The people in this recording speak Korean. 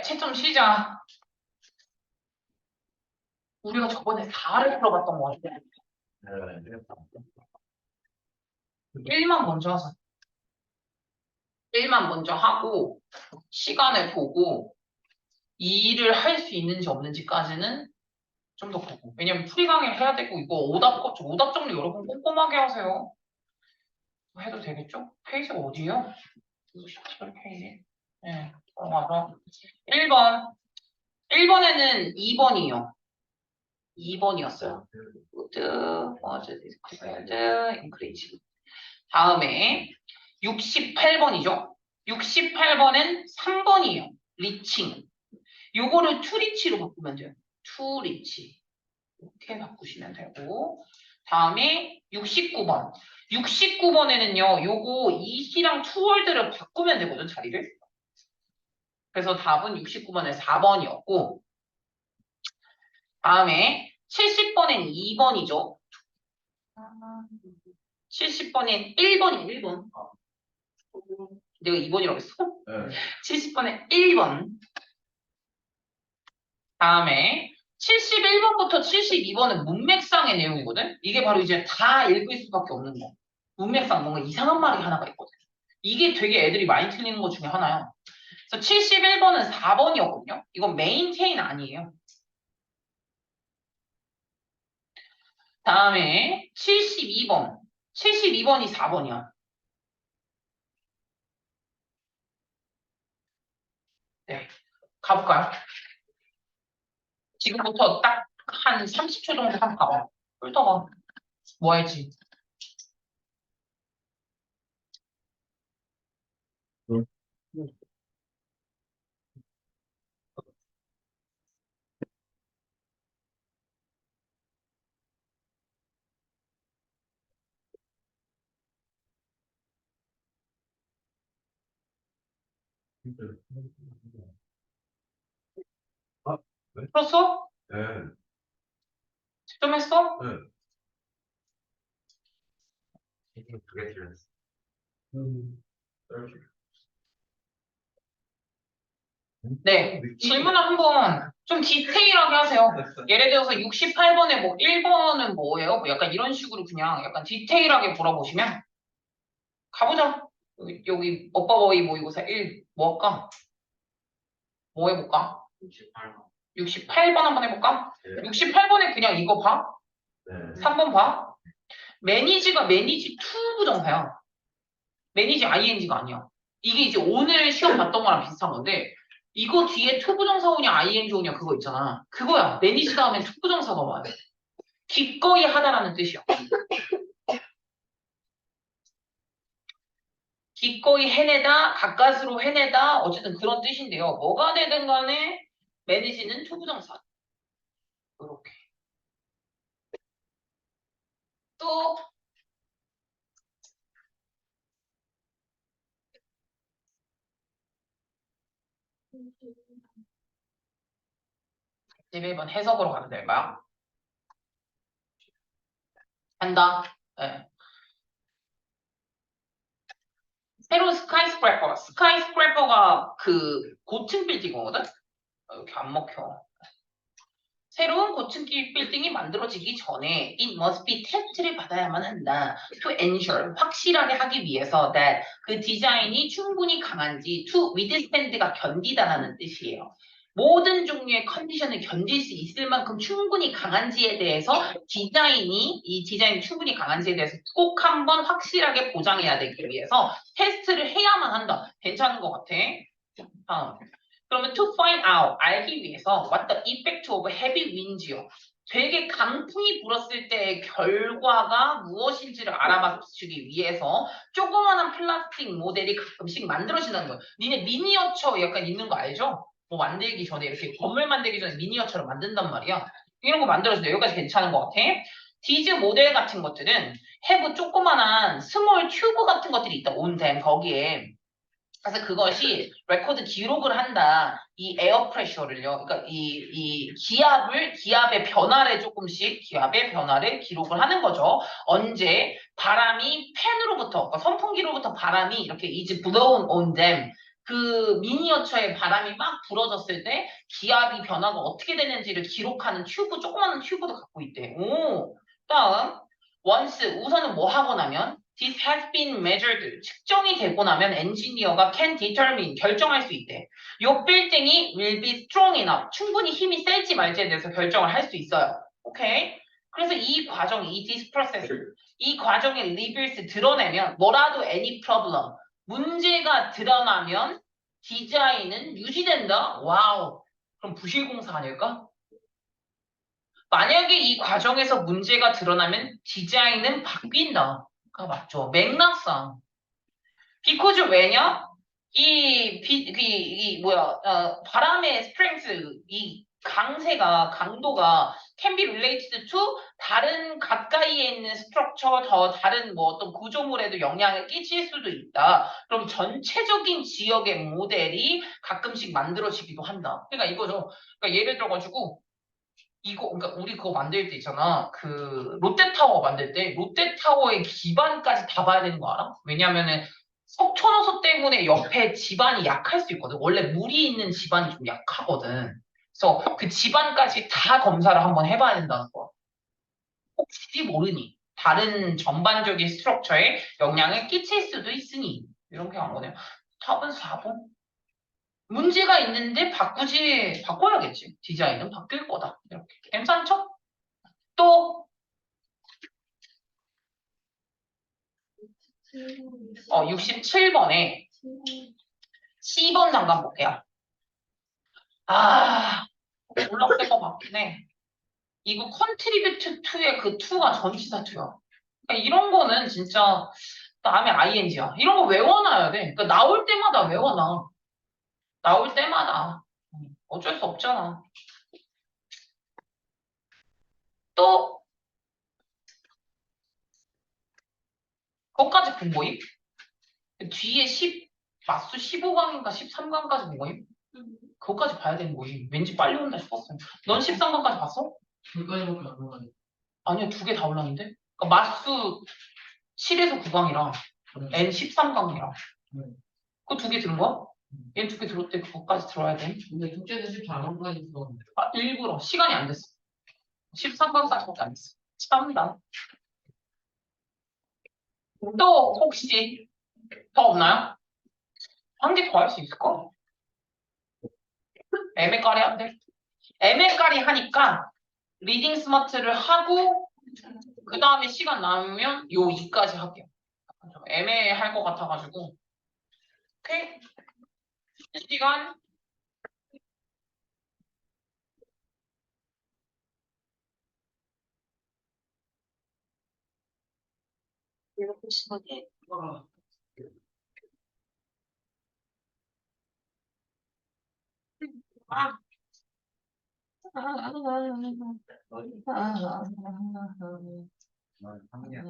네, 채점 시작. 우리가 저번에 4를 풀어봤던 거 같아. 네. 1만 먼저 하자. 1만 먼저 하고, 시간을 보고, 2를 할 수 있는지 없는지까지는 좀 더 보고. 왜냐면 풀이 강의 해야 되고, 이거 오답, 거- 오답 정리 여러분 꼼꼼하게 하세요. 해도 되겠죠? 페이지가 어디예요? 67 페이지. 네, 들어가서. 1번. 1번에는 2번이요. 2번이었어요. good, was declared, increase. 다음에 68번이죠. 68번은 3번이에요. 리칭. 요거를 reach로 바꾸면 돼요. reach. 이렇게 바꾸시면 되고. 다음에 69번. 69번에는요, 요거 이시랑 투월드를 바꾸면 되거든, 자리를. 그래서 답은 69번에 4번이었고, 다음에 70번엔 2번이죠. 70번엔 1번이 1번. 내가 2번이라고 했어? 네. 70번에 1번. 다음에 71번부터 72번은 문맥상의 내용이거든? 이게 바로 이제 다 읽을 수밖에 없는 거. 문맥상 뭔가 이상한 말이 하나가 있거든. 이게 되게 애들이 많이 틀리는 것 중에 하나야. 그래서 71번은 4번이었거든요. 이건 메인테인 아니에요. 다음에 72번. 72번이 4번이야. 네. 가볼까요? 지금부터 딱 한 30초 정도 한번 가봐. 훑어봐. 뭐 할지. 응. 풀었어? 네. 좀 했어? 두개 틀렸어. 네. 질문을 한번 좀 디테일하게 하세요. 예를 들어서 68번에 뭐 1번은 뭐예요? 뭐 약간 이런 식으로 그냥 약간 디테일하게 물어보시면 가보자. 여기, 여기 어빠버이 모의고사 1 뭐 할까? 뭐 해볼까? 68번 한번 해볼까? 네. 68번에 그냥 이거 봐. 네. 3번 봐. 매니지가 매니지 투 부정사야. 매니지 ing가 아니야. 이게 이제 오늘 시험 봤던 거랑 비슷한 건데 이거 뒤에 투 부정사 오냐 ing 오냐 그거 있잖아. 그거야. 매니지 다음에 투 부정사가 와요. 기꺼이 하다라는 뜻이야. 기꺼이 해내다, 가까스로 해내다, 어쨌든 그런 뜻인데요. 뭐가 되든 간에 매니지는 투 부정사. 이렇게. 또 이제 1번 해석으로 가면 될까요? 한다. 네. 새로운 스카이스크래퍼. 스카이스크래퍼가 그 고층 빌딩이거든? 어, 이렇게 안 먹혀. 새로운 고층 빌딩이 만들어지기 전에 it must be 테스트를 받아야만 한다. to ensure 확실하게 하기 위해서 that 그 디자인이 충분히 강한지 to withstand가 견디다라는 뜻이에요. 모든 종류의 컨디션을 견딜 수 있을 만큼 충분히 강한지에 대해서 디자인이 이 디자인이 충분히 강한지에 대해서 꼭 한번 확실하게 보장해야 되기 위해서 테스트를 해야만 한다. 괜찮은 것 같아. 다음. 그러면 to find out 알기 위해서 what the effect of heavy winds요. 되게 강풍이 불었을 때의 결과가 무엇인지를 알아맞추기 위해서 조그마한 플라스틱 모델이 가끔씩 만들어진다는 거예요. 니네 미니어처 약간 있는 거 알죠? 뭐 만들기 전에 이렇게 건물 만들기 전에 미니어처로 만든단 말이야. 이런 거 만들어진다. 여기까지 괜찮은 것 같아. 디즈 모델 같은 것들은 해부 조그만한 스몰 튜브 같은 것들이 있다. 온댐 거기에. 그래서 그것이 레코드 기록을 한다. 이 에어 프레셔를요. 그러니까 이, 이 기압을, 기압의 변화를 조금씩, 기압의 변화를 기록을 하는 거죠. 언제 바람이 팬으로부터, 그러니까 선풍기로부터 바람이 이렇게 blown on them. 그 미니어처에 바람이 막 불어졌을 때 기압이 변화가 어떻게 되는지를 기록하는 튜브, 조그마한 튜브도 갖고 있대. 오, 다음. once, 우선은 뭐 하고 나면 this has been measured, 측정이 되고 나면 엔지니어가 can determine, 결정할 수 있대. 요 빌딩이 will be strong enough, 충분히 힘이 셀지 말지에 대해서 결정을 할 수 있어요. 오케이? 그래서 이 과정, 이 this process, 이 과정에 reveals 드러내면 뭐라도 any problem, 문제가 드러나면 디자인은 유지된다? 와우. 그럼 부실공사 아닐까? 만약에 이 과정에서 문제가 드러나면 디자인은 바뀐다. 가 맞죠. 맥락상. because 왜냐? 이, 비, 이, 이 뭐야, 어, 바람의 스트렝스, 이 강세가, 강도가 can be related to 다른 가까이에 있는 스트럭처, 더 다른 뭐 어떤 구조물에도 영향을 끼칠 수도 있다. 그럼 전체적인 지역의 모델이 가끔씩 만들어지기도 한다. 그러니까 이거죠. 그러니까 예를 들어가지고 이거 그러니까 우리 그거 만들 때 있잖아. 그 롯데타워 만들 때 롯데타워의 기반까지 다 봐야 되는 거 알아? 왜냐면은 석촌호소 때문에 옆에 집안이 약할 수 있거든. 원래 물이 있는 집안이 좀 약하거든. 그래서 그 집안까지 다 검사를 한번 해봐야 된다는 거야. 혹시 모르니 다른 전반적인 스트럭처에 영향을 끼칠 수도 있으니 이런 게안 거네요. 답은 4번. 문제가 있는데 바꾸지 바꿔야겠지. 디자인은 바뀔 거다. 이렇게 괜찮죠? 또 어, 67번에 10번 잠깐 볼게요. 아, 올라갈 거 같긴 해. 이거 컨트리뷰트 2의 그 2가 전치사 2야. 그러니까 이런 거는 진짜 다음에 ing야. 이런 거 외워놔야 돼. 그러니까 나올 때마다 외워놔. 나올 때마다. 어쩔 수 없잖아. 또 거기까지 본 거임? 뒤에 10, 맞수 15강인가 13강까지 본 거임? 그거까지 봐야 되는 거임. 왠지 빨리 온다 싶었어. 넌 13강까지 봤어? 여기까지밖에 안 올라가네. 아니야, 두 개 다 올랐는데? 그러니까 맞수 7에서 9강이랑 N 13강이랑. 음. 그거 두개 들은 거야? 얘 두 개 들었대. 그거까지 들어야 돼. 근데 숙제는 14번까지 들었는데. 아, 일부러. 시간이 안 됐어. 13강까지밖에 안 됐어. 참다. 또 혹시 더 없나요? 한 개 더 할 수 있을까? 애매까리 한데. 애매까리 하니까 리딩 스마트를 하고 그 다음에 시간 남으면 요 2까지 할게요. 좀 애매할 것 같아가지고. 오케이? 시간 이렇게 시간이 와. 아. 난 상이야.